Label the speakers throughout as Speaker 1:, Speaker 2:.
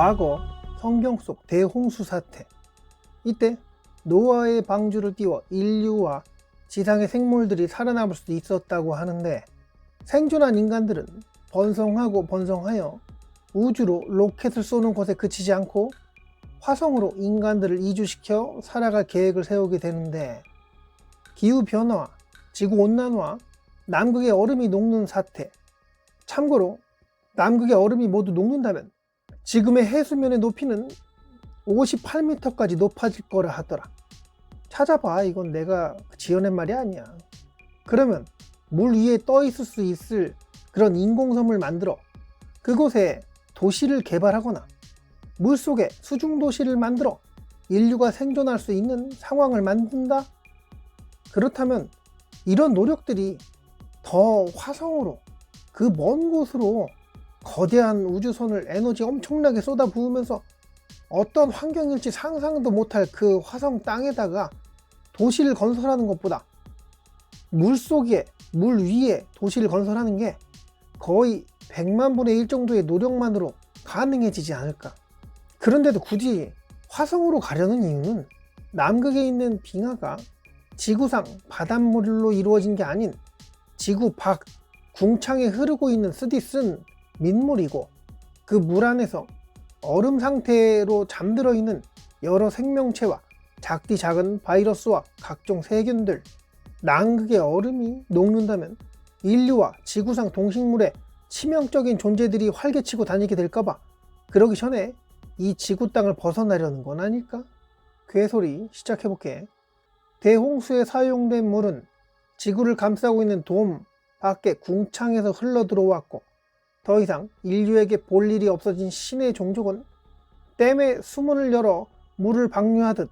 Speaker 1: 과거 성경 속 대홍수 사태. 이때 노아의 방주를 띄워 인류와 지상의 생물들이 살아남을 수 있었다고 하는데 생존한 인간들은 번성하고 번성하여 우주로 로켓을 쏘는 것에 그치지 않고 화성으로 인간들을 이주시켜 살아갈 계획을 세우게 되는데 기후 변화, 지구 온난화, 남극의 얼음이 녹는 사태. 참고로 남극의 얼음이 모두 녹는다면 지금의 해수면의 높이는 58m까지 높아질 거라 하더라. 찾아봐. 이건 내가 지어낸 말이 아니야. 그러면 물 위에 떠 있을 수 있을 그런 인공섬을 만들어 그곳에 도시를 개발하거나 물 속에 수중 도시를 만들어 인류가 생존할 수 있는 상황을 만든다? 그렇다면 이런 노력들이 더 화성으로 그 먼 곳으로 거대한 우주선을 에너지 엄청나게 쏟아 부으면서 어떤 환경일지 상상도 못할 그 화성 땅에다가 도시를 건설하는 것보다 물 속에, 물 위에 도시를 건설하는 게 거의 100만 분의 1 정도의 노력만으로 가능해지지 않을까. 그런데도 굳이 화성으로 가려는 이유는 남극에 있는 빙하가 지구상 바닷물로 이루어진 게 아닌 지구 밖 궁창에 흐르고 있는 쓴 민물이고 그 물 안에서 얼음 상태로 잠들어 있는 여러 생명체와 작디 작은 바이러스와 각종 세균들 남극의 얼음이 녹는다면 인류와 지구상 동식물의 치명적인 존재들이 활개치고 다니게 될까봐 그러기 전에 이 지구 땅을 벗어나려는 건 아닐까? 괴소리 시작해볼게. 대홍수에 사용된 물은 지구를 감싸고 있는 돔 밖에 궁창에서 흘러 들어왔고 더 이상 인류에게 볼 일이 없어진 신의 종족은 댐의 수문을 열어 물을 방류하듯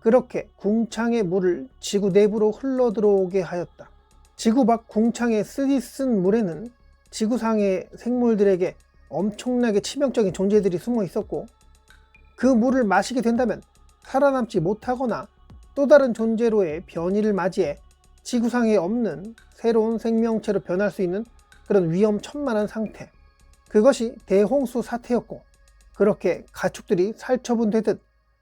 Speaker 1: 그렇게 궁창의 물을 지구 내부로 흘러 들어오게 하였다. 지구 밖 궁창에 쓰디 쓴 물에는 지구상의 생물들에게 엄청나게 치명적인 존재들이 숨어 있었고 그 물을 마시게 된다면 살아남지 못하거나 또 다른 존재로의 변이를 맞이해 지구상에 없는 새로운 생명체로 변할 수 있는 그런 위험천만한 상태. 그것이 대홍수 사태였고 그렇게 가축들이 살처분되듯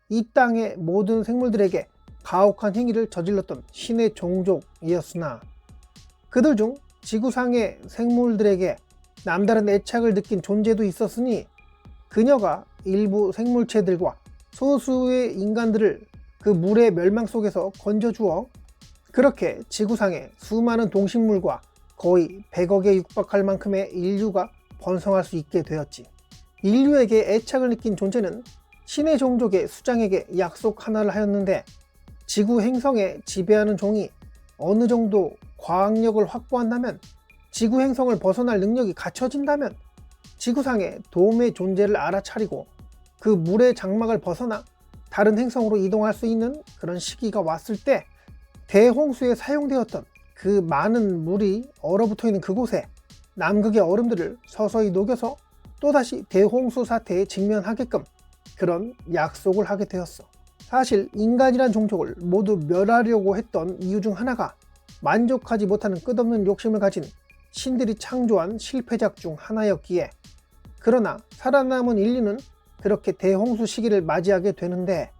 Speaker 1: 이 땅의 모든 생물들에게 가혹한 행위를 저질렀던 신의 종족이었으나 그들 중 지구상의 생물들에게 남다른 애착을 느낀 존재도 있었으니 그녀가 일부 생물체들과 소수의 인간들을 그 물의 멸망 속에서 건져주어 그렇게 지구상의 수많은 동식물과 거의 100억에 육박할 만큼의 인류가 번성할 수 있게 되었지. 인류에게 애착을 느낀 존재는 신의 종족의 수장에게 약속 하나를 하였는데 지구 행성에 지배하는 종이 어느 정도 과학력을 확보한다면 지구 행성을 벗어날 능력이 갖춰진다면 지구상의 도움의 존재를 알아차리고 그 물의 장막을 벗어나 다른 행성으로 이동할 수 있는 그런 시기가 왔을 때 대홍수에 사용되었던 그 많은 물이 얼어붙어 있는 그곳에 남극의 얼음들을 서서히 녹여서 또다시 대홍수 사태에 직면하게끔 그런 약속을 하게 되었어. 사실 인간이란 종족을 모두 멸하려고 했던 이유 중 하나가 만족하지 못하는 끝없는 욕심을 가진 신들이 창조한 실패작 중 하나였기에 그러나 살아남은 인류는 그렇게 대홍수 시기를 맞이하게 되는데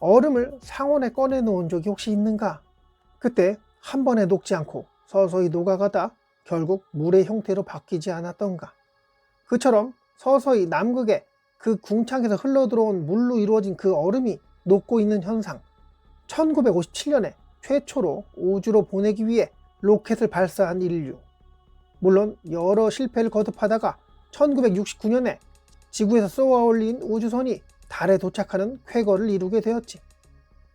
Speaker 1: 얼음을 상온에 꺼내 놓은 적이 혹시 있는가? 그때 한 번에 녹지 않고 서서히 녹아가다 결국 물의 형태로 바뀌지 않았던가? 그처럼 서서히 남극에 그 궁창에서 흘러들어온 물로 이루어진 그 얼음이 녹고 있는 현상. 1957년에 최초로 우주로 보내기 위해 로켓을 발사한 인류. 물론 여러 실패를 거듭하다가 1969년에 지구에서 쏘아 올린 우주선이 달에 도착하는 쾌거를 이루게 되었지.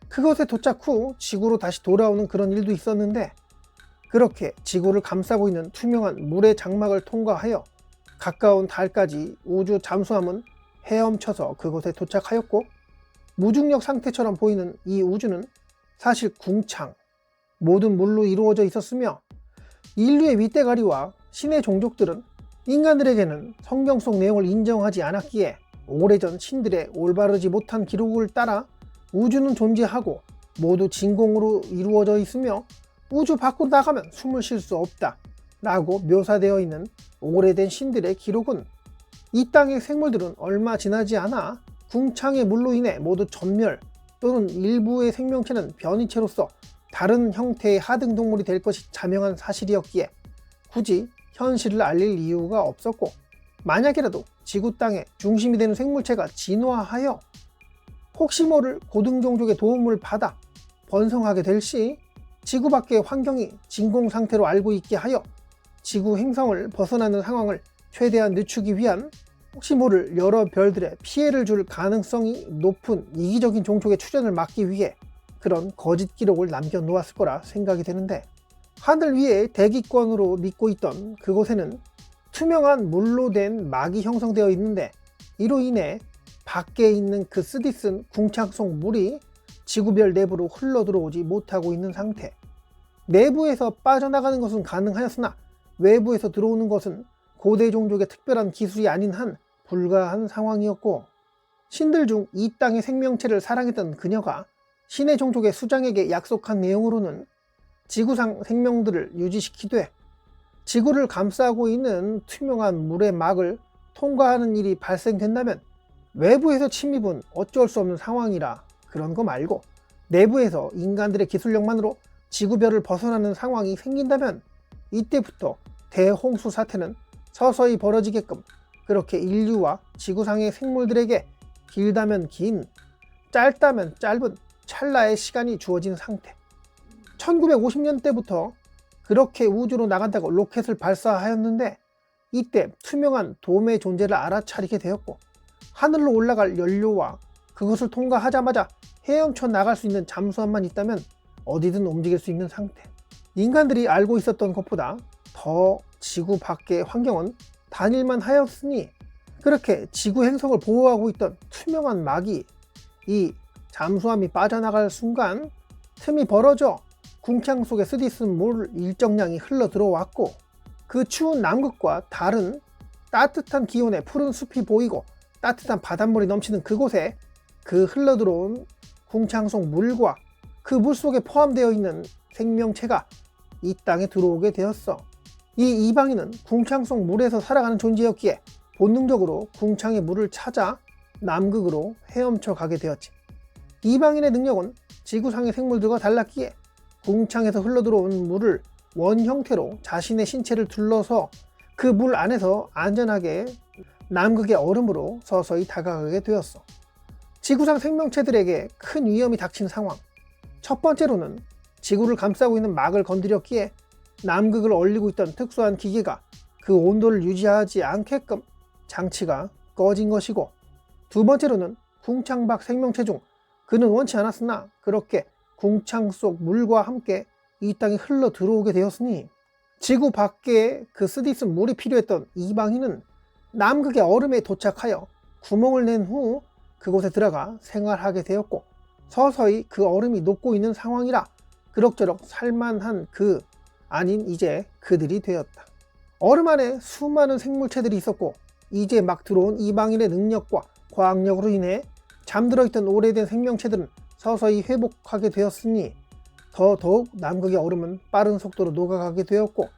Speaker 1: 그것에 도착 후 지구로 다시 돌아오는 그런 일도 있었는데 그렇게 지구를 감싸고 있는 투명한 물의 장막을 통과하여 가까운 달까지 우주 잠수함은 헤엄쳐서 그곳에 도착하였고 무중력 상태처럼 보이는 이 우주는 사실 궁창, 모든 물로 이루어져 있었으며 인류의 윗대가리와 신의 종족들은 인간들에게는 성경 속 내용을 인정하지 않았기에 오래전 신들의 올바르지 못한 기록을 따라 우주는 존재하고 모두 진공으로 이루어져 있으며 우주 밖으로 나가면 숨을 쉴 수 없다 라고 묘사되어 있는 오래된 신들의 기록은 이 땅의 생물들은 얼마 지나지 않아 궁창의 물로 인해 모두 전멸 또는 일부의 생명체는 변이체로서 다른 형태의 하등 동물이 될 것이 자명한 사실이었기에 굳이 현실을 알릴 이유가 없었고 만약이라도 지구 땅의 중심이 되는 생물체가 진화하여 혹시 모를 고등 종족의 도움을 받아 번성하게 될 시 지구 밖의 환경이 진공 상태로 알고 있게 하여 지구 행성을 벗어나는 상황을 최대한 늦추기 위한 혹시 모를 여러 별들의 피해를 줄 가능성이 높은 이기적인 종족의 출현을 막기 위해 그런 거짓 기록을 남겨놓았을 거라 생각이 되는데 하늘 위에 대기권으로 믿고 있던 그곳에는 투명한 물로 된 막이 형성되어 있는데 이로 인해 밖에 있는 그 쓰디쓴 궁창 속 물이 지구별 내부로 흘러 들어오지 못하고 있는 상태. 내부에서 빠져나가는 것은 가능하였으나 외부에서 들어오는 것은 고대 종족의 특별한 기술이 아닌 한 불가한 상황이었고 신들 중 이 땅의 생명체를 사랑했던 그녀가 신의 종족의 수장에게 약속한 내용으로는 지구상 생명들을 유지시키되 지구를 감싸고 있는 투명한 물의 막을 통과하는 일이 발생된다면 외부에서 침입은 어쩔 수 없는 상황이라 그런 거 말고 내부에서 인간들의 기술력만으로 지구별을 벗어나는 상황이 생긴다면 이때부터 대홍수 사태는 서서히 벌어지게끔 그렇게 인류와 지구상의 생물들에게 길다면 긴, 짧다면 짧은 찰나의 시간이 주어진 상태. 1950년대부터 그렇게 우주로 나간다고 로켓을 발사하였는데 이때 투명한 돔의 존재를 알아차리게 되었고 하늘로 올라갈 연료와 그것을 통과하자마자 헤엄쳐 나갈 수 있는 잠수함만 있다면 어디든 움직일 수 있는 상태. 인간들이 알고 있었던 것보다 더 지구 밖의 환경은 단일만 하였으니 그렇게 지구 행성을 보호하고 있던 투명한 막이 이 잠수함이 빠져나갈 순간 틈이 벌어져 궁창 속에 쓰디쓴 물 일정량이 흘러 들어왔고 그 추운 남극과 다른 따뜻한 기온의 푸른 숲이 보이고 따뜻한 바닷물이 넘치는 그곳에 그 흘러 들어온 궁창 속 물과 그 물 속에 포함되어 있는 생명체가 이 땅에 들어오게 되었어. 이 이방인은 궁창 속 물에서 살아가는 존재였기에 본능적으로 궁창의 물을 찾아 남극으로 헤엄쳐 가게 되었지. 이방인의 능력은 지구상의 생물들과 달랐기에 궁창에서 흘러들어온 물을 원 형태로 자신의 신체를 둘러서 그 물 안에서 안전하게 남극의 얼음으로 서서히 다가가게 되었어. 지구상 생명체들에게 큰 위험이 닥친 상황. 첫 번째로는 지구를 감싸고 있는 막을 건드렸기에 남극을 얼리고 있던 특수한 기계가 그 온도를 유지하지 않게끔 장치가 꺼진 것이고 두 번째로는 궁창 밖 생명체 중 그는 원치 않았으나 그렇게 궁창 속 물과 함께 이 땅에 흘러 들어오게 되었으니 지구 밖에 그 쓰디쓴 물이 필요했던 이방인은 남극의 얼음에 도착하여 구멍을 낸 후 그곳에 들어가 생활하게 되었고 서서히 그 얼음이 녹고 있는 상황이라 그럭저럭 살만한 그 아닌 이제 그들이 되었다. 얼음 안에 수많은 생물체들이 있었고 이제 막 들어온 이방인의 능력과 과학력으로 인해 잠들어 있던 오래된 생명체들은 서서히 회복하게 되었으니 더더욱 남극의 얼음은 빠른 속도로 녹아가게 되었고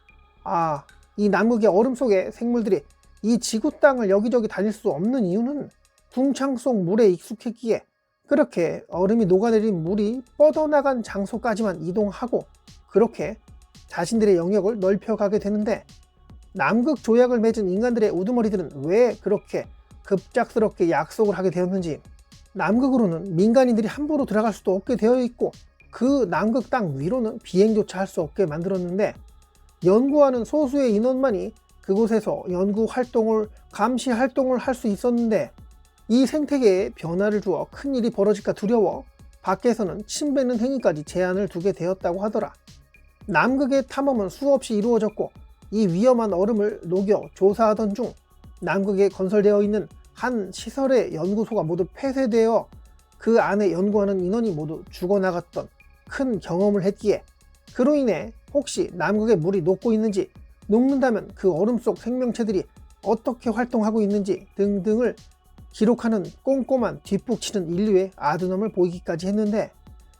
Speaker 1: 아, 이 남극의 얼음 속의 생물들이 이 지구 땅을 여기저기 다닐 수 없는 이유는 궁창 속 물에 익숙했기에 그렇게 얼음이 녹아내린 물이 뻗어나간 장소까지만 이동하고 그렇게 자신들의 영역을 넓혀가게 되는데 남극 조약을 맺은 인간들의 우두머리들은 왜 그렇게 급작스럽게 약속을 하게 되었는지 남극으로는 민간인들이 함부로 들어갈 수도 없게 되어 있고 그 남극 땅 위로는 비행조차 할 수 없게 만들었는데 연구하는 소수의 인원만이 그곳에서 연구 활동을 감시 활동을 할 수 있었는데 이 생태계에 변화를 주어 큰 일이 벌어질까 두려워 밖에서는 침 뱉는 행위까지 제한을 두게 되었다고 하더라. 남극의 탐험은 수없이 이루어졌고 이 위험한 얼음을 녹여 조사하던 중 남극에 건설되어 있는 한 시설의 연구소가 모두 폐쇄되어 그 안에 연구하는 인원이 모두 죽어나갔던 큰 경험을 했기에 그로 인해 혹시 남극의 물이 녹고 있는지 녹는다면 그 얼음 속 생명체들이 어떻게 활동하고 있는지 등등을 기록하는 꼼꼼한 뒷북치는 인류의 아드넘을 보이기까지 했는데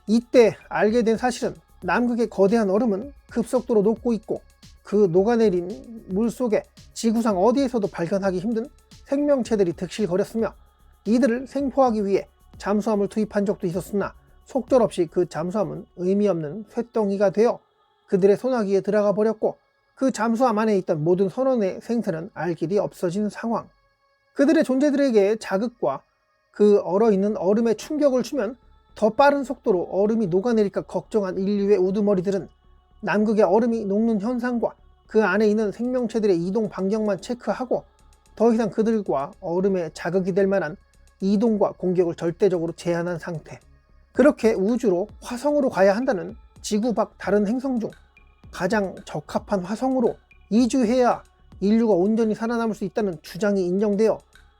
Speaker 1: 이때 알게 된 사실은 남극의 거대한 얼음은 급속도로 녹고 있고 그 녹아내린 물 속에 지구상 어디에서도 발견하기 힘든 생명체들이 득실거렸으며 이들을 생포하기 위해 잠수함을 투입한 적도 있었으나 속절없이 그 잠수함은 의미 없는 쇳덩이가 되어 그들의 소나기에 들어가 버렸고 그 잠수함 안에 있던 모든 선원의 생태는 알 길이 없어진 상황. 그들의 존재들에게 자극과 그 얼어있는 얼음에 충격을 주면 더 빠른 속도로 얼음이 녹아내릴까 걱정한 인류의 우두머리들은 남극의 얼음이 녹는 현상과 그 안에 있는 생명체들의 이동 반경만 체크하고 더 이상 그들과 얼음에 자극이 될 만한 이동과 공격을 절대적으로 제한한 상태. 그렇게 우주로 화성으로 가야 한다는 지구 밖 다른 행성 중 가장 적합한 화성으로 이주해야 인류가 온전히 살아남을 수 있다는 주장이 인정되어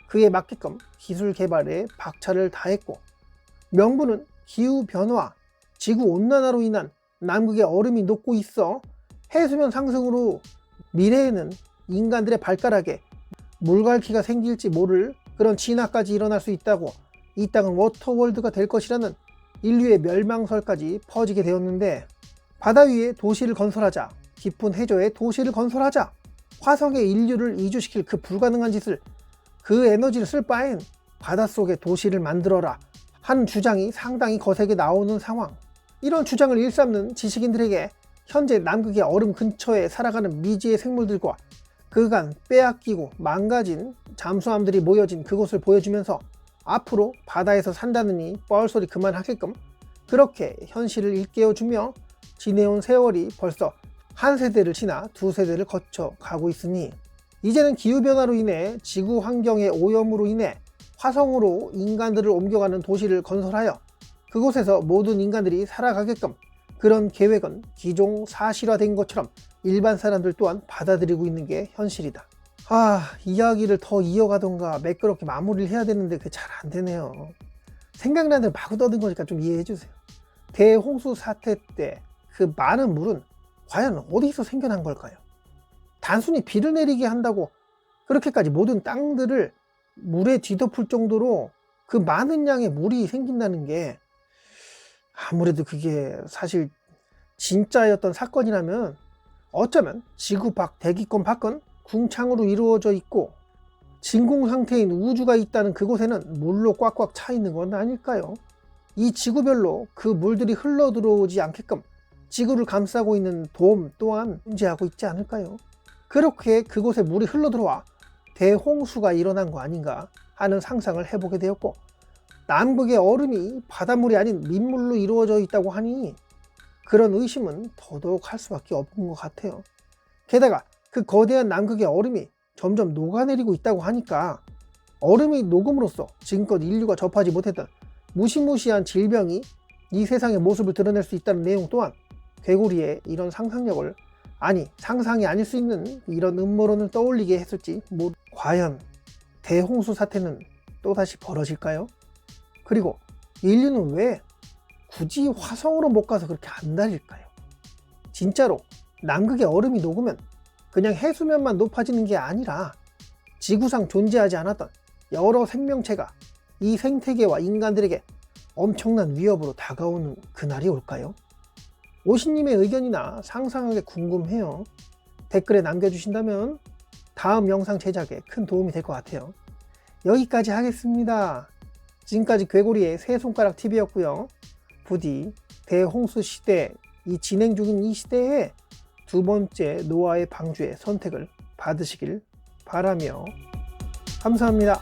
Speaker 1: 그에 맞게끔 기술 개발에 박차를 다했고 명분은 기후 변화, 지구 온난화로 인한 남극의 얼음이 녹고 있어 해수면 상승으로 미래에는 인간들의 발가락에 물갈퀴가 생길지 모를 그런 진화까지 일어날 수 있다고 이 땅은 워터월드가 될 것이라는 인류의 멸망설까지 퍼지게 되었는데 바다 위에 도시를 건설하자. 깊은 해저에 도시를 건설하자. 화성에 인류를 이주시킬 그 불가능한 짓을 그 에너지를 쓸 바엔 바닷속에 도시를 만들어라. 한 주장이 상당히 거세게 나오는 상황. 이런 주장을 일삼는 지식인들에게 현재 남극의 얼음 근처에 살아가는 미지의 생물들과 그간 빼앗기고 망가진 잠수함들이 모여진 그곳을 보여주면서 앞으로 바다에서 산다느니 뻘소리 그만하게끔 그렇게 현실을 일깨워주며 지내온 세월이 벌써 한 세대를 지나 두 세대를 거쳐 가고 있으니 이제는 기후변화로 인해 지구 환경의 오염으로 인해 화성으로 인간들을 옮겨가는 도시를 건설하여 그곳에서 모든 인간들이 살아가게끔 그런 계획은 기종 사실화된 것처럼 일반 사람들 또한 받아들이고 있는 게 현실이다. 아, 이야기를 더 이어가던가 매끄럽게 마무리를 해야 되는데 그게 잘 안 되네요. 생각나는 대로 마구 떠든 거니까 좀 이해해 주세요. 대홍수 사태 때 그 많은 물은 과연 어디서 생겨난 걸까요? 단순히 비를 내리게 한다고 그렇게까지 모든 땅들을 물에 뒤덮을 정도로 그 많은 양의 물이 생긴다는 게 아무래도 그게 사실 진짜였던 사건이라면 어쩌면 지구 밖 대기권 밖은 궁창으로 이루어져 있고 진공 상태인 우주가 있다는 그곳에는 물로 꽉꽉 차 있는 건 아닐까요? 이 지구별로 그 물들이 흘러 들어오지 않게끔 지구를 감싸고 있는 돔 또한 존재하고 있지 않을까요? 그렇게 그곳에 물이 흘러 들어와 대홍수가 일어난 거 아닌가 하는 상상을 해보게 되었고 남극의 얼음이 바닷물이 아닌 민물로 이루어져 있다고 하니 그런 의심은 더더욱 할 수밖에 없는 것 같아요. 게다가 그 거대한 남극의 얼음이 점점 녹아내리고 있다고 하니까 얼음이 녹음으로써 지금껏 인류가 접하지 못했던 무시무시한 질병이 이 세상의 모습을 드러낼 수 있다는 내용 또한 괴고리의 이런 상상력을 아니 상상이 아닐 수 있는 이런 음모론을 떠올리게 했을지 뭐 과연 대홍수 사태는 또다시 벌어질까요? 그리고 인류는 왜 굳이 화성으로 못 가서 그렇게 안 달릴까요? 진짜로 남극의 얼음이 녹으면 그냥 해수면만 높아지는 게 아니라 지구상 존재하지 않았던 여러 생명체가 이 생태계와 인간들에게 엄청난 위협으로 다가오는 그날이 올까요? 오신님의 의견이나 상상하게 궁금해요. 댓글에 남겨주신다면 다음 영상 제작에 큰 도움이 될 것 같아요. 여기까지 하겠습니다. 지금까지 괴고리의 세 손가락 TV였고요. 부디 대홍수 시대 이 진행 중인 이 시대에 두 번째 노아의 방주의 선택을 받으시길 바라며 감사합니다.